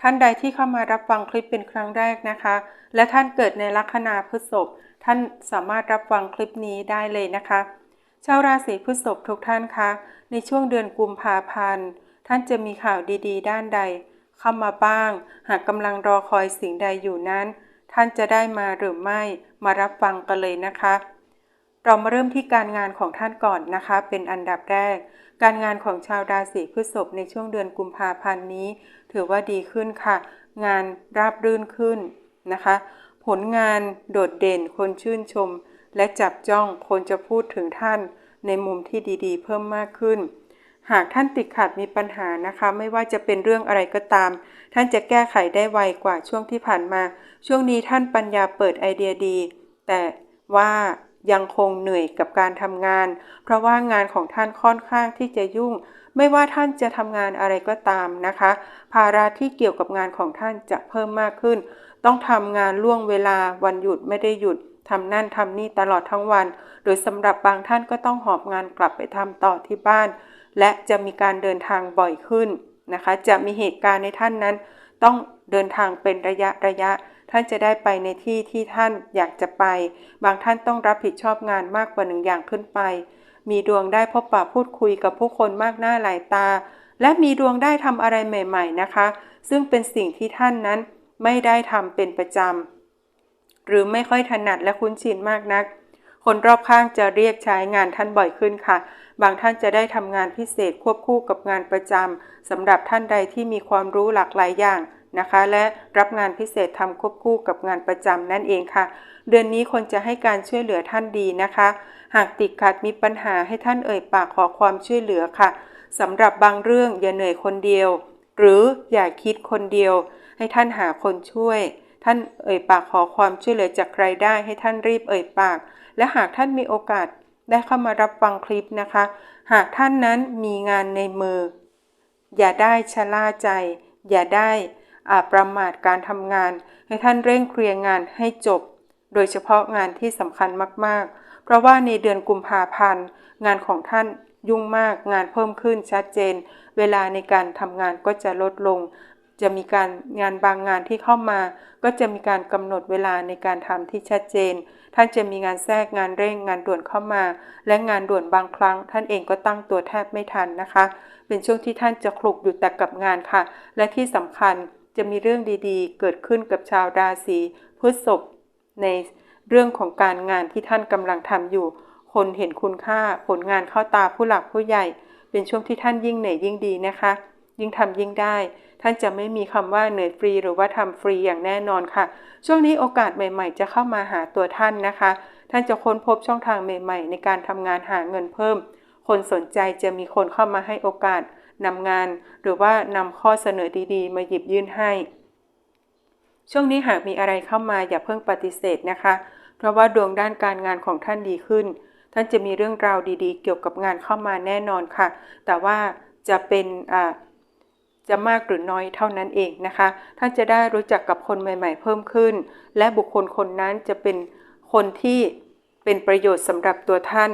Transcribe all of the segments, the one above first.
ท่านใดที่เข้ามารับฟังคลิปเป็นครั้งแรกนะคะ และท่านเกิดในลัคนาพฤษภท่านสามารถรับฟังคลิปนี้ได้เลยนะคะ ชาวราศีพฤษภทุกท่านคะ ในช่วงเดือนกุมภาพันธ์ท่านจะมีข่าวดีๆ ด้านใด เข้ามาบ้าง หากกำลังรอคอยสิ่งใดอยู่นั้น ท่านจะได้มาหรือไม่มารับฟังกันเลยนะคะ เรามาเริ่มที่การงานของท่านก่อนนะคะ เป็นอันดับแรก การงานของชาวราศีพฤษภในช่วงเดือนกุมภาพันธ์นี้ ถือว่าดีขึ้นค่ะ งานราบรื่นขึ้นนะคะ ผลงานโดดเด่นคนชื่นชม และจับจ้องคนจะพูดถึงท่าน ในมุมที่ดีๆ เพิ่มมากขึ้น หากท่านติดขัดมีปัญหานะคะ ไม่ว่าจะเป็นเรื่องอะไรก็ตาม ท่านจะแก้ไขได้ไวกว่าช่วงที่ผ่านมา ช่วงนี้ท่านปัญญาเปิดไอเดียดี แต่ว่า ยังคงเหนื่อยกับการทำงาน เพราะว่างานของท่านค่อนข้างที่จะยุ่ง ไม่ว่าท่านจะทำงานอะไรก็ตามนะคะ ภาระที่เกี่ยวกับงานของท่านจะเพิ่มมากขึ้น ต้องทำงานล่วงเวลาวันหยุดไม่ได้หยุดทำนั่นทำนี่ตลอดทั้งวัน โดยสำหรับบางท่านก็ต้องหอบงานกลับไปทำต่อที่บ้าน และจะมีการเดินทางบ่อยขึ้นนะคะ จะมีเหตุการณ์ในท่านนั้น ต้องเดินทางเป็นระยะระยะ ท่านจะได้ไปในที่ที่ท่านอยากจะไป บางท่านต้องรับผิดชอบงานมากกว่าหนึ่งอย่างขึ้นไป มีดวงได้พบปะพูดคุยกับผู้คนมากหน้าหลายตา และมีดวงได้ทำอะไรใหม่ ๆ นะคะ ซึ่งเป็นสิ่งที่ท่านนั้นไม่ได้ทำเป็นประจำหรือไม่ค่อยถนัดและคุ้นชินมากนัก คนรอบข้างจะเรียกใช้งานท่านบ่อยขึ้นค่ะ บางท่านจะได้ทำงานพิเศษควบคู่กับงานประจำสำหรับท่านใดที่มีความรู้หลากหลายอย่าง นะคะ และรับงานพิเศษทำควบคู่กับงานประจำนั่นเองค่ะ เดือนนี้คนจะให้การช่วยเหลือท่านดีนะคะ หากติดขัดมีปัญหาให้ท่านเอ่ยปากขอความช่วยเหลือค่ะสำหรับบางเรื่องอย่าเหนื่อยคนเดียว หรืออย่าคิดคนเดียว ให้ท่านหาคนช่วย ท่านเอ่ยปากขอความช่วยเหลือจากใครได้ให้ท่านรีบเอ่ยปาก และหากท่านมีโอกาสได้เข้ามารับฟังคลิปนะคะ หากท่านนั้นมีงานในมือ อย่าได้ชะล่าใจ อย่าได้ อาจประมาทการทำงาน ให้ท่านเร่งเคลียร์งานให้จบ โดยเฉพาะงานที่สำคัญมากๆ เพราะว่าในเดือนกุมภาพันธ์ งานของท่านยุ่งมากงานเพิ่มขึ้นชัดเจน เวลาในการทำงานก็จะลดลง จะมีการงานบางงานที่เข้ามา ก็จะมีการกำหนดเวลาในการทำที่ชัดเจน ท่านจะมีงานแทรกงานเร่งงานด่วนเข้ามา และงานด่วนบางครั้ง ท่านเองก็ตั้งตัวแทบไม่ทันนะคะ เป็นช่วงที่ท่านจะคลุกอยู่แต่กับงานค่ะ และที่สำคัญ จะมีเรื่องดีๆ เกิดขึ้นกับชาวราศีพฤษภในเรื่องของการงานที่ท่านกำลังทำอยู่ คนเห็นคุณค่าผลงานเข้าตาผู้หลักผู้ใหญ่ เป็นช่วงที่ท่านยิ่งเหนื่อยยิ่งดีนะคะ ยิ่งทำยิ่งได้ ท่านจะไม่มีคำว่าเหนื่อยฟรีหรือว่าทำฟรีอย่างแน่นอนค่ะ ช่วงนี้โอกาสใหม่ ๆ จะเข้ามาหาตัวท่านนะคะ ท่านจะค้นพบช่องทางใหม่ ๆ ในการทำงานหาเงินเพิ่ม คนสนใจจะมีคนเข้ามาให้โอกาส นำงาน หรือว่านำข้อเสนอดีๆ มาหยิบยื่นให้ ช่วงนี้หากมีอะไรเข้ามาอย่าเพิ่งปฏิเสธนะคะ เพราะว่าดวงด้านการงานของท่านดีขึ้น ท่านจะมีเรื่องราวดีๆ เกี่ยวกับงานเข้ามาแน่นอนค่ะ แต่ว่าจะเป็นอ่าจะมากหรือน้อยเท่านั้นเองนะคะ ท่านจะได้รู้จักกับคนใหม่ ๆ เพิ่มขึ้น และบุคคลคนนั้นจะเป็นคนที่เป็นประโยชน์สำหรับตัวท่าน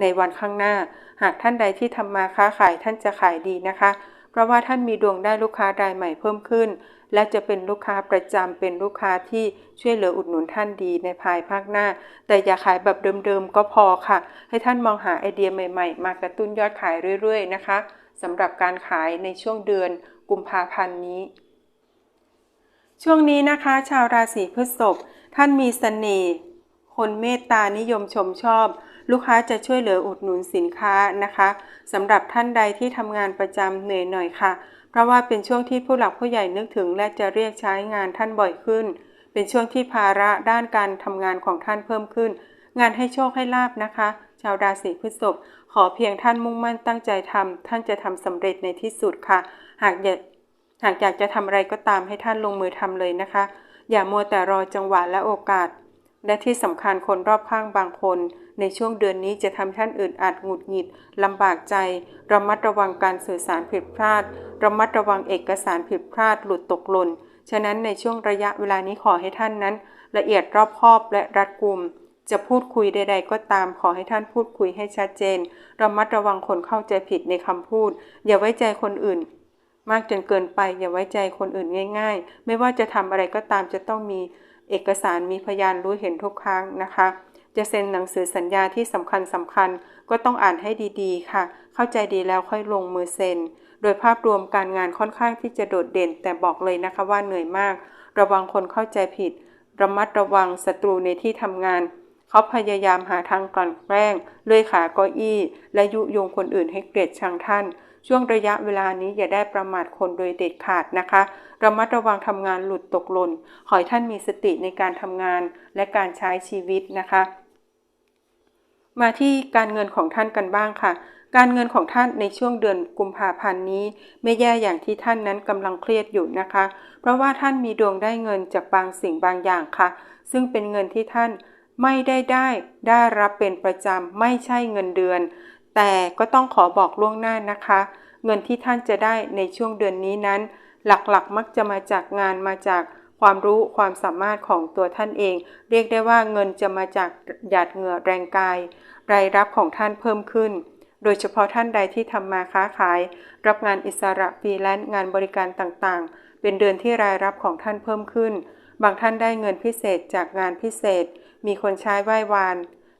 ในวันข้างหน้า หากท่านใดที่ทำมาค้าขายท่านจะขายดีนะคะ เพราะว่าท่านมีดวงได้ลูกค้ารายใหม่เพิ่มขึ้น และจะเป็นลูกค้าประจำเป็นลูกค้าที่ช่วยเหลืออุดหนุนท่านดีในภายภาคหน้า แต่อย่าขายแบบเดิมๆก็พอค่ะ ให้ท่านมองหาไอเดียใหม่ๆ มากระตุ้นยอดขายเรื่อยๆนะคะสำหรับการขายในช่วงเดือนกุมภาพันธ์นี้ ช่วงนี้นะคะ ชาวราศีพฤษภท่านมีเสน่ห์คนเมตตานิยมชมชอบ ลูกค้าจะช่วยเหลืออุดหนุนสินค้านะคะสำหรับท่านใดที่ทำงานประจำเหนื่อยหน่อยค่ะ เพราะว่าเป็นช่วงที่ผู้หลักผู้ใหญ่นึกถึง และจะเรียกใช้งานท่านบ่อยขึ้น เป็นช่วงที่ภาระด้านการทำงานของท่านเพิ่มขึ้น งานให้โชคให้ลาบนะคะ ชาวราศีพฤษภขอเพียงท่านมุ่งมั่นตั้งใจทำท่านจะทำสำเร็จในที่สุดค่ะ หากอยากหากอยากจะทำอะไรก็ตามให้ท่านลงมือทำเลยนะคะ อย่ามัวแต่รอจังหวะและโอกาส และที่สำคัญคนรอบข้างบางคน ในช่วงเดือนนี้จะทำท่านอึดอัดหงุดหงิดลำบากใจ ระมัดระวังการสื่อสารผิดพลาด ระมัดระวังเอกสารผิดพลาด หลุดตกหล่น ฉะนั้นในช่วงระยะเวลานี้ขอให้ท่านนั้น ละเอียดรอบคอบและรัดกุม จะพูดคุยใด ๆ ก็ตามขอให้ท่านพูดคุยให้ชัดเจน ระมัดระวังคนเข้าใจผิดในคำพูด อย่าไว้ใจคนอื่นมากจนเกินไปอย่าไว้ใจคนอื่นง่าย ๆ ไม่ว่าจะทำอะไรก็ตามจะต้องมีเอกสารมีพยานรู้เห็นทุกครั้งนะคะ จะเซ็นหนังสือสัญญาที่สำคัญสำคัญก็ต้องอ่านให้ดีๆ ค่ะ เข้าใจดีแล้วค่อยลงมือเซ็น โดยภาพรวมการงานค่อนข้างที่จะโดดเด่น แต่บอกเลยนะคะว่าเหนื่อยมาก ระวังคนเข้าใจผิด ระมัดระวังศัตรูในที่ทำงาน เขาพยายามหาทางกลั่นแกล้ง เลื่อยขาเก้าอี้ และยุยงคนอื่นให้เกลียดชังท่าน ช่วงระยะเวลานี้อย่าได้ประมาทคนโดยเด็ดขาดนะคะ ระมัดระวังทำงานหลุดตกหล่น ขอให้ท่านมีสติในการทำงานและการใช้ชีวิตนะคะ มาที่การเงินของท่านกันบ้างค่ะ การเงินของท่านในช่วงเดือนกุมภาพันธ์นี้ ไม่แย่อย่างที่ท่านนั้นกำลังเครียดอยู่นะคะ เพราะว่าท่านมีดวงได้เงินจากบางสิ่งบางอย่างค่ะ ซึ่งเป็นเงินที่ท่านไม่ได้ได้ได้รับเป็นประจำไม่ใช่เงินเดือน แต่ก็ต้องขอบอกล่วงหน้านะคะ เงินที่ท่านจะได้ในช่วงเดือนนี้นั้น หลักๆมักจะมาจากงานมาจาก ความรู้ความสามารถของตัวท่านเอง เรียกได้ว่าเงินจะมาจากหยาดเหงื่อแรงกาย รายรับของท่านเพิ่มขึ้น โดยเฉพาะท่านใดที่ทำมาค้าขาย รับงานอิสระฟรีแลนซ์งานบริการต่างๆ เป็นเดือนที่รายรับของท่านเพิ่มขึ้น บางท่านได้เงินพิเศษจากงานพิเศษ มีคนใช้ไหว้วาน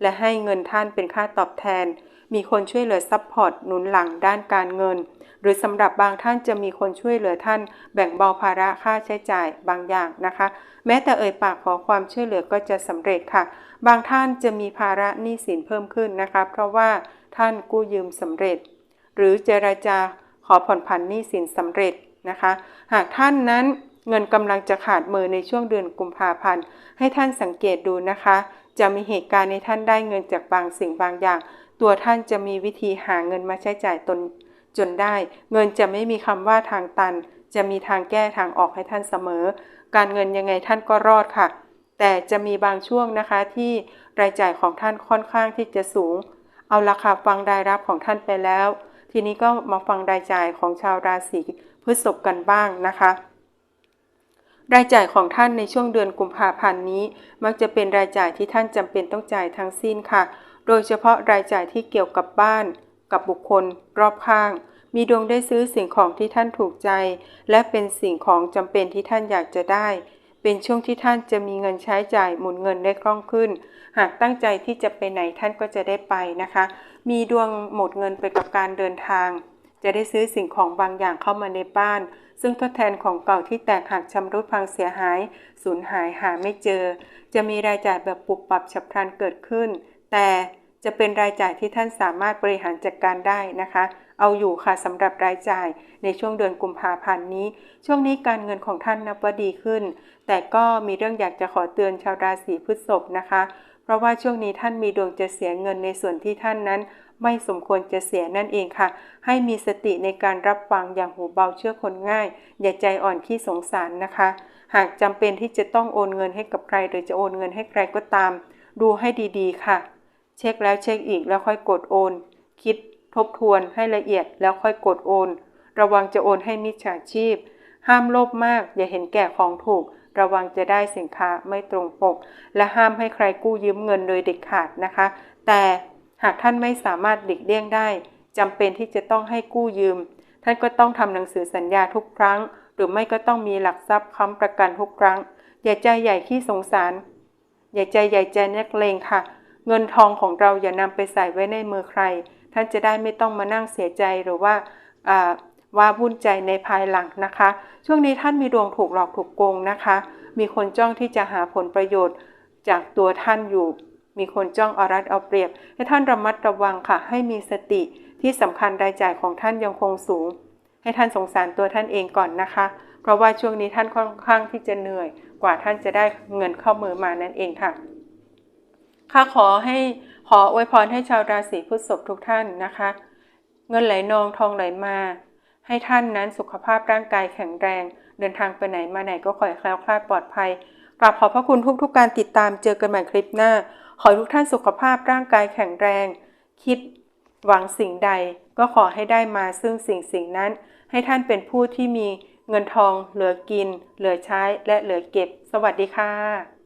และให้เงินท่านเป็นค่าตอบแทน มีคนช่วยเหลือซัพพอร์ตหนุนหลังด้านการเงิน หรือสำหรับบางท่านจะมีคนช่วยเหลือท่าน แบ่งเบาภาระค่าใช้จ่ายบางอย่างนะคะ แม้แต่เอ่ยปากขอความช่วยเหลือก็จะสำเร็จค่ะ บางท่านจะมีภาระหนี้สินเพิ่มขึ้นนะคะ เพราะว่าท่านกู้ยืมสำเร็จ หรือเจราจาขอผ่อนผันหนี้สินสำเร็จนะคะ หากท่านนั้นเงินกำลังจะขาดมือในช่วงเดือนกุมภาพันธ์ ให้ท่านสังเกตดูนะคะ จะมีเหตุการณ์ในท่านได้เงินจากบางสิ่งบางอย่าง ตัวท่านจะมีวิธีหาเงินมาใช้จ่ายตน จนได้ เงินจะไม่มีคำว่าทางตัน จะมีทางแก้ทางออกให้ท่านเสมอ การเงินยังไงท่านก็รอดค่ะ แต่จะมีบางช่วงนะคะที่รายจ่ายของท่านค่อนข้างที่จะสูง เอาราคาฟังรายรับของท่านไปแล้ว ทีนี้ก็มาฟังรายจ่ายของชาวราศีพฤษภกันบ้างนะคะ รายจ่ายของท่านในช่วงเดือนกุมภาพันธ์นี้ มักจะเป็นรายจ่ายที่ท่านจำเป็นต้องจ่ายทั้งสิ้นค่ะ โดยเฉพาะรายจ่ายที่เกี่ยวกับบ้าน กับบุคคลรอบข้าง มีดวงได้ซื้อสิ่งของที่ท่านถูกใจ และเป็นสิ่งของจำเป็นที่ท่านอยากจะได้ เป็นช่วงที่ท่านจะมีเงินใช้จ่ายหมุนเงินได้คล่องขึ้น หากตั้งใจที่จะไปไหนท่านก็จะได้ไปนะคะ มีดวงหมดเงินไปกับการเดินทาง จะได้ซื้อสิ่งของบางอย่างเข้ามาในบ้าน ซึ่งทดแทนของเก่าที่แตกหักชำรุดพังเสียหาย สูญหายหาไม่เจอ จะมีรายจ่ายแบบปุบปับฉับพลันเกิดขึ้น แต่ จะเป็นรายจ่ายที่ท่านสามารถบริหารจัดการได้นะคะ เอาอยู่ค่ะสำหรับรายจ่ายในช่วงเดือนกุมภาพันธ์นี้ ช่วงนี้การเงินของท่านนับว่าดีขึ้น แต่ก็มีเรื่องอยากจะขอเตือนชาวราศีพฤษภนะคะ เพราะว่าช่วงนี้ท่านมีดวงจะเสียเงินในส่วนที่ท่านนั้น ไม่สมควรจะเสียนั่นเองค่ะ ให้มีสติในการรับฟังอย่างหูเบาเชื่อคนง่าย อย่าใจอ่อนขี้สงสารนะคะ หากจำเป็นที่จะต้องโอนเงินให้กับใคร หรือจะโอนเงินให้ใครก็ตาม ดูให้ดีๆ ค่ะ เช็คแล้วเช็คอีกแล้วค่อยกดโอน คิดทบทวนให้ละเอียดแล้วค่อยกดโอน ระวังจะโอนให้มิจฉาชีพ ห้ามโลภมาก อย่าเห็นแก่ของถูก ระวังจะได้สินค้าไม่ตรงปก และห้ามให้ใครกู้ยืมเงินโดยเด็ดขาดนะคะ แต่หากท่านไม่สามารถหลีกเลี่ยงได้จำเป็นที่จะต้องให้กู้ยืม ท่านก็ต้องทำหนังสือสัญญาทุกครั้ง หรือไม่ก็ต้องมีหลักทรัพย์ค้ำประกันทุกครั้ง อย่าใจใหญ่ขี้สงสาร อย่าใจใหญ่ใจนักเลงค่ะ เงินทองของเราอย่านำไปใส่ไว้ในมือใคร ท่านจะได้ไม่ต้องมานั่งเสียใจหรือว่าว่าวุ่นใจในภายหลังนะคะ ช่วงนี้ท่านมีดวงถูกหลอกถูกโกงนะคะ มีคนจ้องที่จะหาผลประโยชน์จากตัวท่านอยู่ มีคนจ้องเอารัดเอาเปรียบ ให้ท่านระมัดระวังค่ะ ให้มีสติที่สำคัญรายจ่ายของท่านยังคงสูง ให้ท่านสงสารตัวท่านเองก่อนนะคะ เพราะว่าช่วงนี้ท่านค่อนข้างที่จะเหนื่อย กว่าท่านจะได้เงินเข้ามือมานั่นเองค่ะ ข้าขอให้ขออวยพรให้ชาวราศีพฤษภทุกท่านนะคะ เงินไหลนองทองไหลมา ให้ท่านนั้นสุขภาพร่างกายแข็งแรง เดินทางไปไหนมาไหนก็ขอให้แคล้วคลาดปลอดภัยกราบขอบพระคุณทุกๆกการติดตามเจอกันใหม่คลิปหน้า ขอทุกท่านสุขภาพร่างกายแข็งแรง คิดหวังสิ่งใดก็ขอให้ได้มาซึ่งสิ่งสิ่งนั้น ให้ท่านเป็นผู้ที่มีเงินทองเหลือกิน เหลือใช้และเหลือเก็บ สวัสดีค่ะ